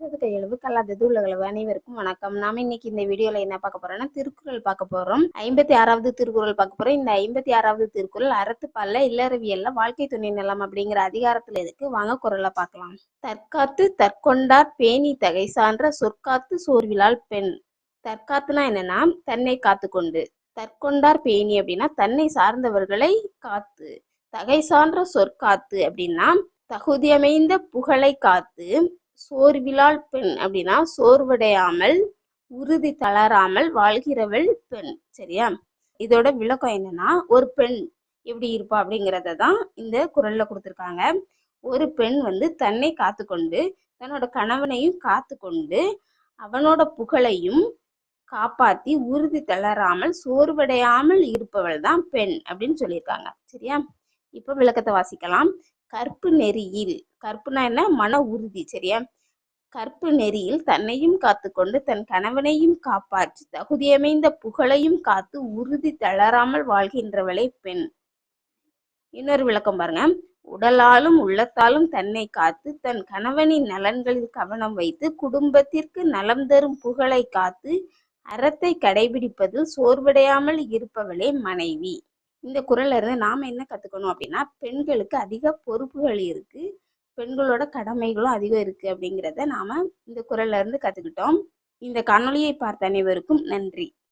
கற்றது கையளவு கல்லாதது உலகளவு அனைவருக்கும் வணக்கம். நாம இன்னைக்கு இந்த வீடியோல என்ன பார்க்க போறோம்னா திருக்குறள் பார்க்க போறோம். ஐம்பத்தி ஆறாவது திருக்குறள் பார்க்க போறோம். இந்த ஐம்பத்தி ஆறாவது திருக்குறள் அறத்துப்பால்ல இல்லறவியல்ல வாழ்க்கை துணை நலம் அப்படிங்கிற அதிகாரத்துல இருக்கு வாங்க குரலை பார்க்கலாம். தற்காத்து தற்கொண்டார் பேணி தகை சான்ற சொற்காத்து சோர்விலால் பெண். தற்காத்துனா என்னன்னா தன்னை காத்து கொண்டு. தற்கொண்டார் பேணி அப்படின்னா தன்னை சார்ந்தவர்களை காத்து. தகை சான்ற சொற்காத்து அப்படின்னா தகுதியமைந்த புகழை காத்து. சோர்விலால் பெண் அப்படின்னா சோர்வடையாமல் உறுதி தளராமல் வாழ்கிறவள் பெண். சரியா? இதோட விளக்கம் என்னன்னா ஒரு பெண் எப்படி இருப்பா அப்படிங்கிறத தான் இந்த குரல்ல கொடுத்துருக்காங்க. ஒரு பெண் வந்து தன்னை காத்துக்கொண்டு தன்னோட கணவனையும் காத்துக்கொண்டு அவனோட புகழையும் காப்பாத்தி உறுதி தளராமல் சோர்வடையாமல் இருப்பவள் தான் பெண் அப்படின்னு சொல்லியிருக்காங்க. சரியா? இப்போ விளக்கத்தை வாசிக்கலாம். கற்பு நெறியில் கற்புனா என்ன? மன உறுதி சரியா? கற்பு நெறியில் தன்னையும் காத்துக்கொண்டு தன் கணவனையும் காப்பாற்றி தகுதியமைந்த புகழையும் காத்து உறுதி தளராமல் வாழ்கின்றவளே பெண். இன்னொரு விளக்கம் பாருங்க. உடலாலும் உள்ளத்தாலும் தன்னை காத்து தன் கணவனின் நலன்களில் கவனம் வைத்து குடும்பத்திற்கு நலம் தரும் புகழை காத்து அறத்தை கடைபிடிப்பதில் சோர்வடையாமல் இருப்பவளே மனைவி. இந்த குரல்ல இருந்து நாம என்ன கத்துக்கணும் அப்படின்னா பெண்களுக்கு அதிக பொறுப்புகள் இருக்கு. பெண்களோட கடமைகளும் அதிகம் இருக்கு அப்படிங்கிறத நாம இந்த குரல்ல இருந்து கத்துக்கிட்டோம். இந்த காணொளியை பார்த்த அனைவருக்கும் நன்றி.